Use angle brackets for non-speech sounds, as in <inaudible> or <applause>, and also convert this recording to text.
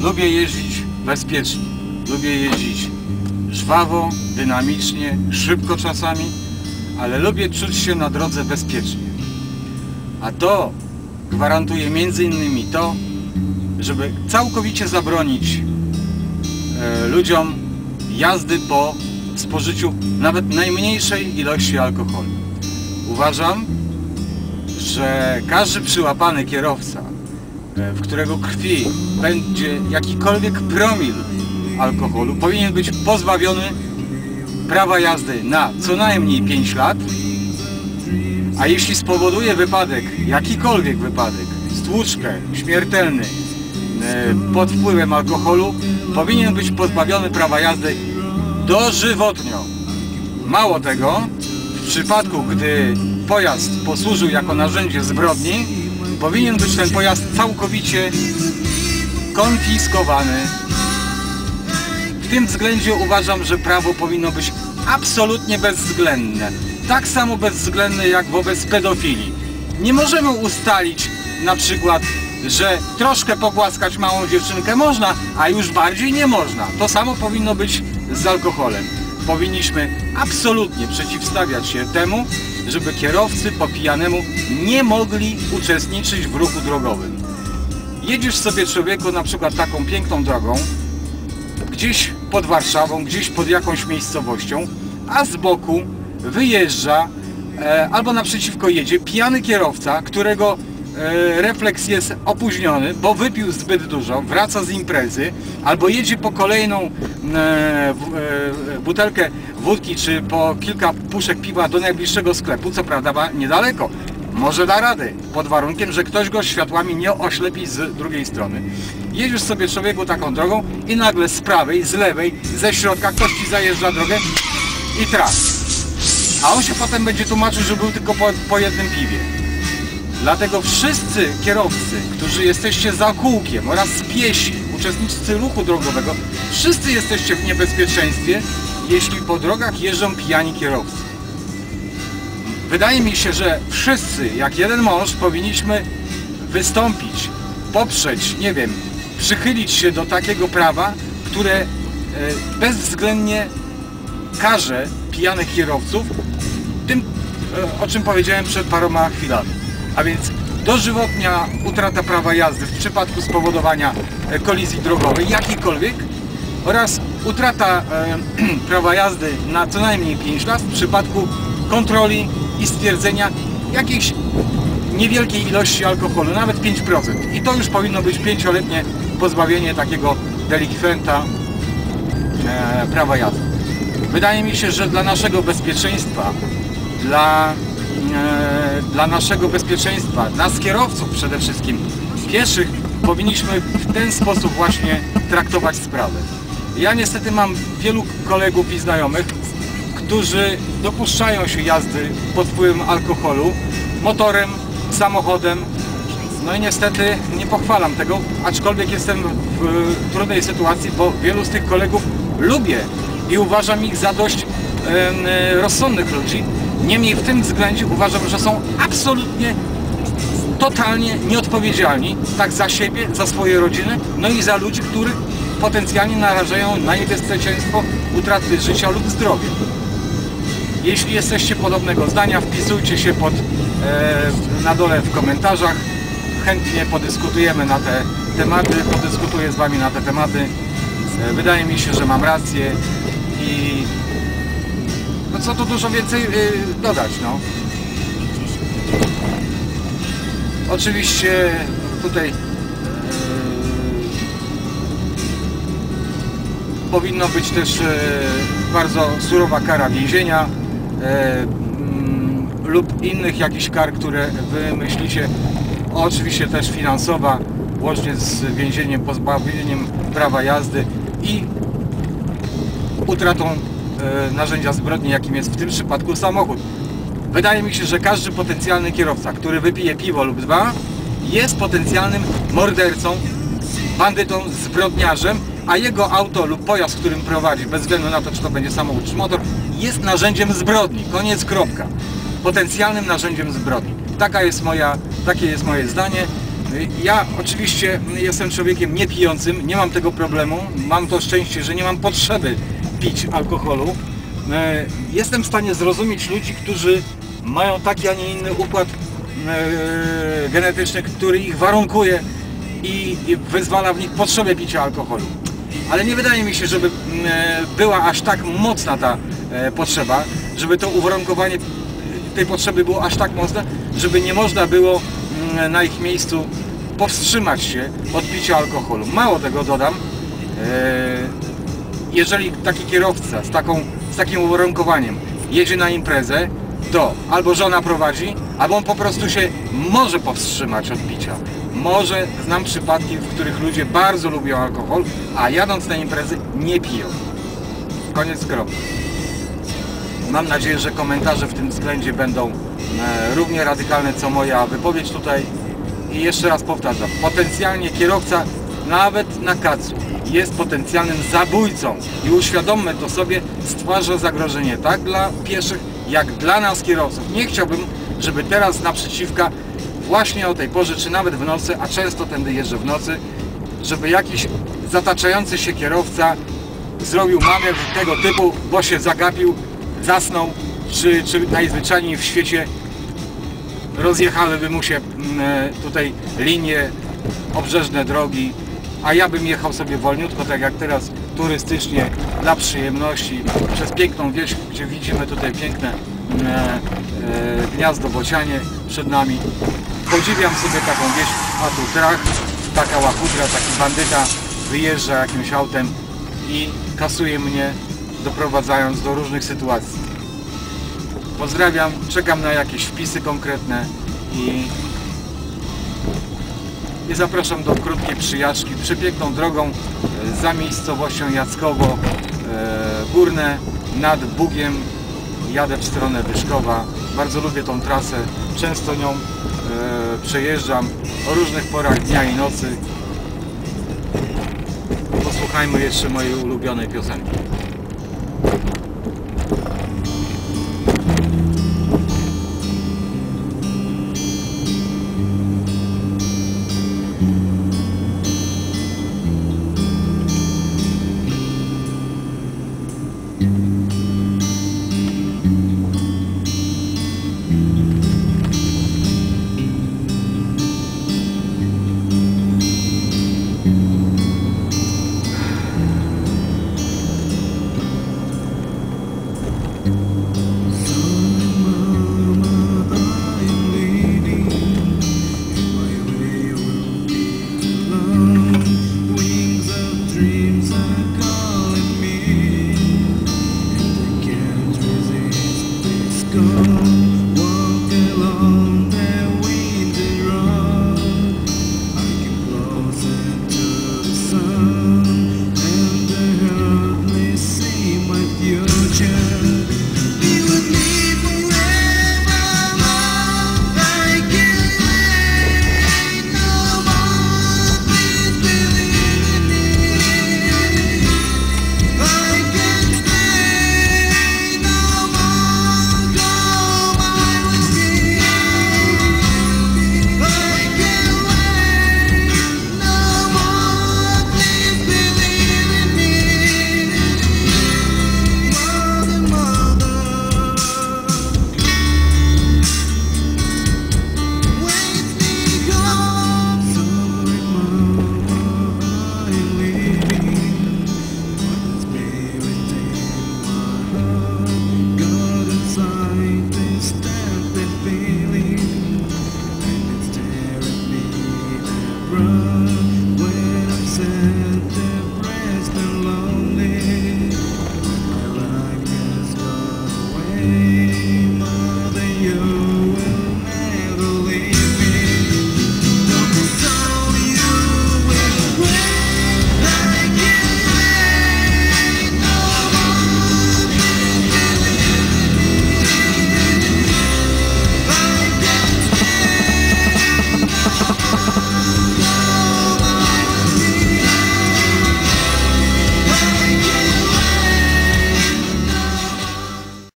Lubię jeździć bezpiecznie. Lubię jeździć żwawo, dynamicznie, szybko czasami, ale lubię czuć się na drodze bezpiecznie. A to gwarantuje innymi to, żeby całkowicie zabronić e, ludziom jazdy po spożyciu nawet najmniejszej ilości alkoholu. Uważam, że każdy przyłapany kierowca, e, w którego krwi będzie jakikolwiek promil alkoholu, powinien być pozbawiony prawa jazdy na co najmniej 5 lat, a jeśli spowoduje wypadek, jakikolwiek wypadek, stłuczkę, śmiertelny, e, pod wpływem alkoholu, powinien być pozbawiony prawa jazdy dożywotnio. Mało tego, przypadku gdy pojazd posłużył jako narzędzie zbrodni, powinien być ten pojazd całkowicie konfiskowany. W tym względzie uważam, że prawo powinno być absolutnie bezwzględne. Tak samo bezwzględne jak wobec pedofilii. Nie możemy ustalić na przykład, że troszkę pogłaskać małą dziewczynkę można, a już bardziej nie można. To samo powinno być z alkoholem. Powinniśmy absolutnie przeciwstawiać się temu, żeby kierowcy po pijanemu nie mogli uczestniczyć w ruchu drogowym. Jedziesz sobie człowieku na przykład taką piękną drogą, gdzieś pod Warszawą, gdzieś pod jakąś miejscowością, a z boku wyjeżdża e, albo naprzeciwko jedzie pijany kierowca, którego refleks jest opóźniony, bo wypił zbyt dużo, wraca z imprezy, albo jedzie po kolejną e, e, butelkę wódki, czy po kilka puszek piwa do najbliższego sklepu, co prawda niedaleko. Może da radę, pod warunkiem, że ktoś go światłami nie oślepi z drugiej strony. Jedziesz sobie człowieku taką drogą i nagle z prawej, z lewej, ze środka ktoś ci zajeżdża drogę i traf. A on się potem będzie tłumaczył, że był tylko po, po jednym piwie. Dlatego wszyscy kierowcy, którzy jesteście za kółkiem oraz piesi, uczestnicy ruchu drogowego, wszyscy jesteście w niebezpieczeństwie, jeśli po drogach jeżdżą pijani kierowcy. Wydaje mi się, że wszyscy, jak jeden mąż, powinniśmy wystąpić, poprzeć, nie wiem, przychylić się do takiego prawa, które e, bezwzględnie karze pijanych kierowców tym, e, o czym powiedziałem przed paroma chwilami. A więc dożywotnia utrata prawa jazdy w przypadku spowodowania e, kolizji drogowej, jakiejkolwiek, oraz utrata e, <clears throat> prawa jazdy na co najmniej 5 lat w przypadku kontroli i stwierdzenia jakiejś niewielkiej ilości alkoholu, nawet 5%. I to już powinno być pięcioletnie pozbawienie takiego delikwenta e, prawa jazdy. Wydaje mi się, że dla naszego bezpieczeństwa, dla, dla naszego bezpieczeństwa, nas kierowców przede wszystkim, pieszych, powinniśmy w ten sposób właśnie traktować sprawę. Ja niestety mam wielu kolegów i znajomych, którzy dopuszczają się jazdy pod wpływem alkoholu, motorem, samochodem. No i niestety nie pochwalam tego, aczkolwiek jestem w trudnej sytuacji, bo wielu z tych kolegów lubię i uważam ich za dość e, rozsądnych ludzi. Niemniej w tym względzie uważam, że są absolutnie totalnie nieodpowiedzialni tak za siebie, za swoje rodziny, no i za ludzi, których potencjalnie narażają na niebezpieczeństwo utraty życia lub zdrowia. Jeśli jesteście podobnego zdania, wpisujcie się pod, e, na dole w komentarzach. Chętnie podyskutujemy na te tematy, podyskutuję z Wami na te tematy. E, wydaje mi się, że mam rację i co tu dużo więcej y, dodać, no. Oczywiście tutaj e, powinno być też e, bardzo surowa kara więzienia mm, lub innych jakichś kar, które wy myślicie, oczywiście też finansowa, łącznie z więzieniem, pozbawieniem prawa jazdy i utratą narzędzia zbrodni, jakim jest w tym przypadku samochód. Wydaje mi się, że każdy potencjalny kierowca, który wypije piwo lub dwa, jest potencjalnym mordercą, bandytą, zbrodniarzem, a jego auto lub pojazd, którym prowadzi, bez względu na to, czy to będzie samochód czy motor, jest narzędziem zbrodni. Koniec, kropka. Potencjalnym narzędziem zbrodni. Taka jest moja, takie jest moje zdanie. Ja oczywiście jestem człowiekiem niepijącym, nie mam tego problemu. Mam to szczęście, że nie mam potrzeby pić alkoholu. E, Jestem w stanie zrozumieć ludzi, którzy mają taki, a nie inny układ e, genetyczny, który ich warunkuje i wyzwala w nich potrzebę picia alkoholu. Ale nie wydaje mi się, żeby e, była aż tak mocna ta potrzeba, żeby to uwarunkowanie tej potrzeby było aż tak mocne, żeby nie można było na ich miejscu powstrzymać się od picia alkoholu. Mało tego dodam, jeżeli taki kierowca z, taką, z takim uwarunkowaniem jedzie na imprezę, to albo żona prowadzi, albo on po prostu się może powstrzymać od picia. Może, znam przypadki, w których ludzie bardzo lubią alkohol, a jadąc na imprezy nie piją. Koniec kropki. Mam nadzieję, że komentarze w tym względzie będą e, równie radykalne co moja wypowiedź tutaj. I jeszcze raz powtarzam, potencjalnie kierowca nawet na kacu jest potencjalnym zabójcą i uświadommy to sobie, stwarza zagrożenie tak dla pieszych, jak dla nas kierowców. Nie chciałbym, żeby teraz naprzeciwka właśnie o tej porze, czy nawet w nocy, a często tędy jeżdżę w nocy, żeby jakiś zataczający się kierowca zrobił manewr tego typu, bo się zagapił, zasnął, czy, czy najzwyczajniej w świecie rozjechałyby mu się mm, e, tutaj linie, obrzeżne drogi, a ja bym jechał sobie wolniutko, tak jak teraz turystycznie, dla przyjemności, przez piękną wieś, gdzie widzimy tutaj piękne mm, e, e, gniazdo Bocianie przed nami. Podziwiam sobie taką wieś, a tu trach, taka łachudra, taki bandyta wyjeżdża jakimś autem i kasuje mnie, doprowadzając do różnych sytuacji. Pozdrawiam, czekam na jakieś wpisy konkretne i, i zapraszam do krótkiej przyjażdżki przepiękną drogą e, za miejscowością Jackowo e, Górne nad Bugiem. Jadę w stronę Wyszkowa. Bardzo lubię tą trasę. Często nią e, przejeżdżam. O różnych porach dnia i nocy. Posłuchajmy jeszcze mojej ulubionej piosenki